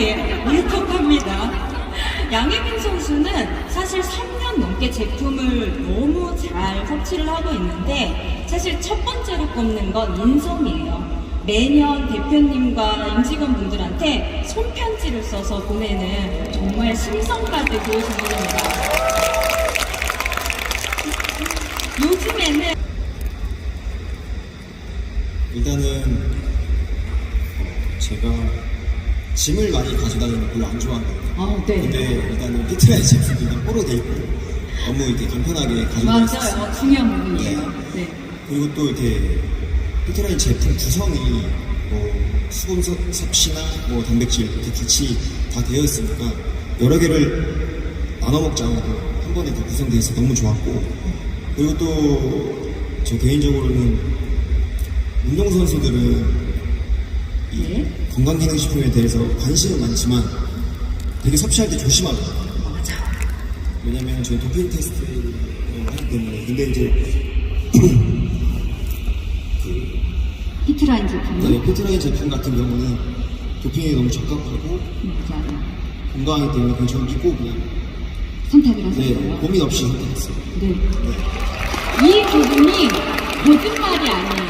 이렇게 울컥합니다. 양혜빈 선수는 사실 3년 넘게 제품을 너무 잘 섭취를 하고 있는데 사실 첫 번째로 꼽는 건 인성이에요. 매년 대표님과 임직원분들한테 손편지를 써서 보내는 정말 심성까지 좋으신 분입니다. 요즘에는 일단은 어, 제가 짐을 많이 가져다니는 걸 별로 안 좋아하거든요. 아, 네. 근데 일단은 피트라이 제품이 그냥 뽀로 돼 있고 너무 이렇게 간편하게 가져다닐 수 있어요. 맞아요. 중요한 부분이에요. 네. 그리고 또 이렇게 피트라인 제품 구성이 뭐 수분 섭- 섭취나 뭐 단백질 이렇게 같이 다 되어 있으니까 여러 개를 나눠 먹지 않아도 한 번에 다 구성되어 있어 서 너무 좋았고 그리고 또 저 개인적으로는 운동선수들은 이 네. 건강기능식품에 대해서 관심은 많지만 되게 섭취할 때 조심하거든요. 왜냐면 저희 도핑 테스트를 하기 때문에 근데 이제 히트라인 제품은 네, 피트라인 제품 같은 경우는 도핑이 너무 적합하고. 건강하기 때문에 그냥 저는 믿고 그냥 선택을 네, 하셨어요. 고민 없이 선택했어요. 네. 이 부분이 거짓말이 아니에요. 사실 이제 10월